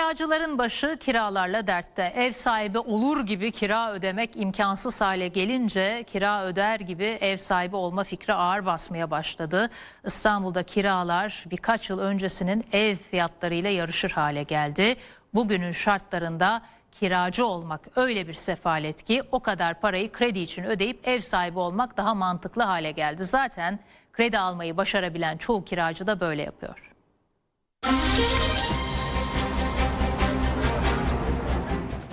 Kiracıların başı kiralarla dertte. Ev sahibi olur gibi kira ödemek imkansız hale gelince kira öder gibi ev sahibi olma fikri ağır basmaya başladı. İstanbul'da kiralar birkaç yıl öncesinin ev fiyatlarıyla yarışır hale geldi. Bugünün şartlarında kiracı olmak öyle bir sefalet ki o kadar parayı kredi için ödeyip ev sahibi olmak daha mantıklı hale geldi. Zaten kredi almayı başarabilen çoğu kiracı da böyle yapıyor.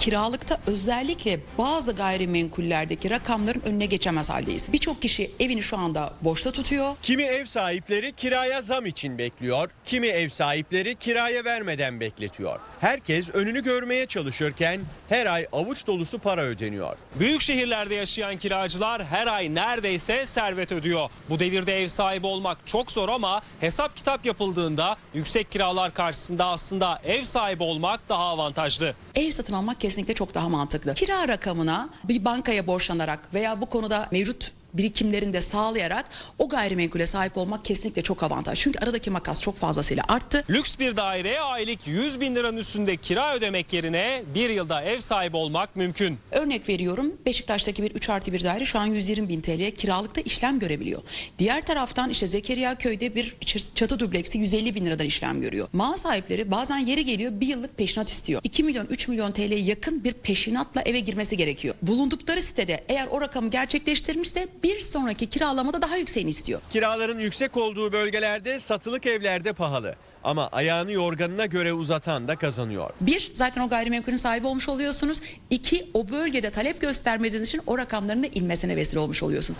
Kiralıkta özellikle bazı gayrimenkullerdeki rakamların önüne geçemez haldeyiz. Birçok kişi evini şu anda boşta tutuyor. Kimi ev sahipleri kiraya zam için bekliyor, kimi ev sahipleri kiraya vermeden bekletiyor. Herkes önünü görmeye çalışırken her ay avuç dolusu para ödeniyor. Büyük şehirlerde yaşayan kiracılar her ay neredeyse servet ödüyor. Bu devirde ev sahibi olmak çok zor ama hesap kitap yapıldığında yüksek kiralar karşısında aslında ev sahibi olmak daha avantajlı. Ev satın almak kesinlikle çok daha mantıklı. Kira rakamına bir bankaya borçlanarak veya bu konuda mevcut birikimlerini de sağlayarak o gayrimenkule sahip olmak kesinlikle çok avantaj. Çünkü aradaki makas çok fazlasıyla arttı. Lüks bir daireye aylık 100 bin liranın üstünde kira ödemek yerine bir yılda ev sahibi olmak mümkün. Örnek veriyorum Beşiktaş'taki bir 3 artı bir daire şu an 120 bin TL'ye kiralıkta işlem görebiliyor. Diğer taraftan işte Zekeriya köyde bir çatı dubleksi 150 bin liradan işlem görüyor. Mal sahipleri bazen yeri geliyor bir yıllık peşinat istiyor. 2 milyon 3 milyon TL'ye yakın bir peşinatla eve girmesi gerekiyor. Bulundukları sitede eğer o rakamı gerçekleştirmişse bir sonraki kiralamada daha yükseğini istiyor. Kiraların yüksek olduğu bölgelerde satılık evlerde pahalı. Ama ayağını yorganına göre uzatan da kazanıyor. Bir, zaten o gayrimenkulün sahibi olmuş oluyorsunuz. İki, o bölgede talep göstermeniz için o rakamların da inmesine vesile olmuş oluyorsunuz.